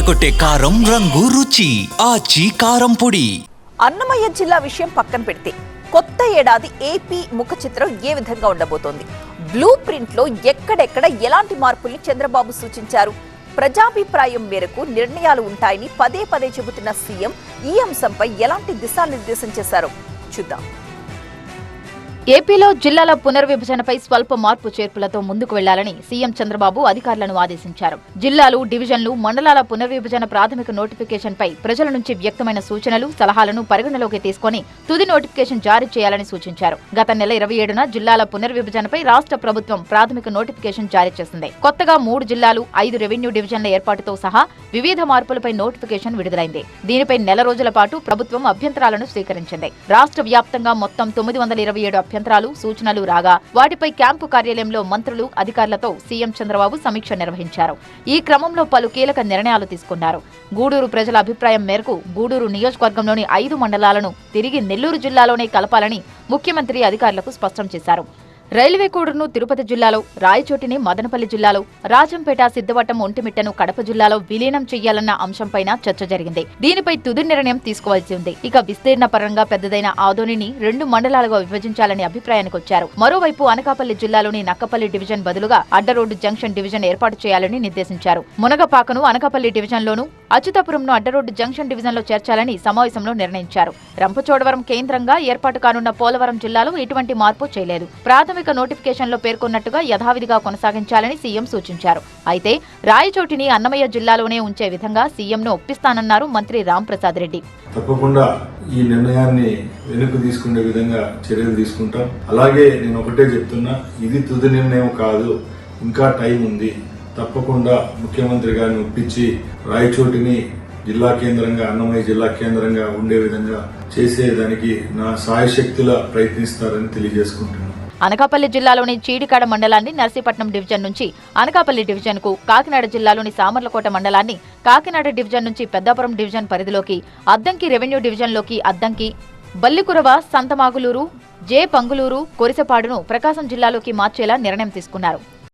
అదరగొట్టే కారం రంగు రుచి ఆచి కారం పొడి. అన్నమయ్య జిల్లా విషయం పక్కన పెడితే కొత్త ఏడాది ఏపీ ముఖ చిత్రం ఏ విధంగా ఉండబోతోంది? బ్లూ ప్రింట్లో ఎక్కడెక్కడ ఎలాంటి మార్పుల్ని చంద్రబాబు సూచించారు? ప్రజాభిప్రాయం మేరకు నిర్ణయాలు ఉంటాయని పదే పదే చెబుతున్న సీఎం ఈ అంశంపై ఎలాంటి దిశానిర్దేశం చేశారో చూద్దాం. ఏపీలో జిల్లాల పునర్విభజనపై స్వల్ప మార్పు చేర్పులతో ముందుకు వెళ్ళాలని సీఎం చంద్రబాబు అధికారులను ఆదేశించారు. జిల్లాలు డివిజన్లు మండలాల పునర్విభజన ప్రాథమిక నోటిఫికేషన్పై ప్రజల నుంచి వ్యక్తమైన సూచనలు సలహాలను పరిగణలోకి తీసుకొని తుది నోటిఫికేషన్ జారీ చేయాలని సూచించారు. గత నెల ఇరవై ఏడున జిల్లాల పునర్విభజనపై రాష్ట్ర ప్రభుత్వం ప్రాథమిక నోటిఫికేషన్ జారీ చేసింది. కొత్తగా మూడు జిల్లాలు ఐదు రెవెన్యూ డివిజన్ల ఏర్పాటుతో సహా వివిధ మార్పులపై నోటిఫికేషన్ విడుదలైంది. దీనిపై నెల రోజుల పాటు ప్రభుత్వం అభ్యంతరాలను స్వీకరించింది. రాష్ట్ర వ్యాప్తంగా మొత్తం తొమ్మిది వందల ఇరవై ఏడు అభ్యంతరాలు సూచనలు రాగా వాటిపై క్యాంపు కార్యాలయంలో మంత్రులు అధికారులతో సీఎం చంద్రబాబు సమీక్ష నిర్వహించారు. ఈ క్రమంలో పలు కీలక నిర్ణయాలు తీసుకున్నారు. గూడూరు ప్రజల అభిప్రాయం మేరకు గూడూరు నియోజకవర్గంలోని ఐదు మండలాలను తిరిగి నెల్లూరు జిల్లాలోనే కలపాలని ముఖ్యమంత్రి అధికారులకు స్పష్టం చేశారు. రైల్వే కోడును తిరుపతి జిల్లాలో రాయచోటిని మదనపల్లి జిల్లాలో రాజంపేట సిద్ధవట్టం ఒంటిమిట్టను కడప జిల్లాలో విలీనం చేయాలన్న అంశంపైన చర్చ జరిగింది. దీనిపై తుది నిర్ణయం తీసుకోవాల్సి ఉంది. ఇక విస్తీర్ణ పరంగా పెద్దదైన ఆదోనిని రెండు మండలాలుగా విభజించాలని అభిప్రాయానికి వచ్చారు. మరోవైపు అనకాపల్లి జిల్లాలోని నక్కపల్లి డివిజన్ బదులుగా అడ్డరోడ్డు జంక్షన్ డివిజన్ ఏర్పాటు చేయాలని నిర్దేశించారు. మునగపాకను అనకాపల్లి డివిజన్లోను అచ్యుతాపురంను అడ్డరోడ్డు జంక్షన్ డివిజన్లో చేర్చాలని సమావేశంలో నిర్ణయించారు. రంపచోడవరం కేంద్రంగా ఏర్పాటు కానున్న పోలవరం జిల్లాలో ఎటువంటి మార్పు చేయలేదు. ప్రాథమిక నోటిఫికేషన్లో పేర్కొన్నట్టుగా యథావిధిగా కొనసాగించాలని సీఎం సూచించారు. అయితే రాయచోటిని అన్నమయ్య జిల్లాలోనే ఉంచే విధంగా సీఎంను ఒప్పిస్తానన్నారు మంత్రి రాంప్రసాద్ రెడ్డి. తప్పకుండా ఈ నిర్ణయాన్ని వెనుక తీసుకునే విధంగా చర్యలు తీసుకుంటాం. అలాగే నేను ఒకటే చెప్తున్నా ఇది తుది నిర్ణయం కాదు ఇంకా టైం ఉంది. తప్పకుండా ముఖ్యమంత్రి గారిని ఒప్పించి రాయచోటిని జిల్లా కేంద్రంగా అన్నమయ్య జిల్లా కేంద్రంగా ఉండే విధంగా చేసేదానికి నా సాయశక్తుల ప్రయత్నిస్తారని తెలియజేసుకుంటున్నాను. అనకాపల్లి జిల్లాలోని చీడికాడ మండలాన్ని నర్సీపట్నం డివిజన్ నుంచి అనకాపల్లి డివిజన్కు కాకినాడ జిల్లాలోని సామర్లకోట మండలాన్ని కాకినాడ డివిజన్ నుంచి పెద్దాపురం డివిజన్ పరిధిలోకి అద్దంకి రెవెన్యూ డివిజన్లోకి అద్దంకి బల్లికురవ సంతమాగులూరు జే పంగులూరు కొరిసపాడును ప్రకాశం జిల్లాలోకి మార్చేలా నిర్ణయం తీసుకున్నారు.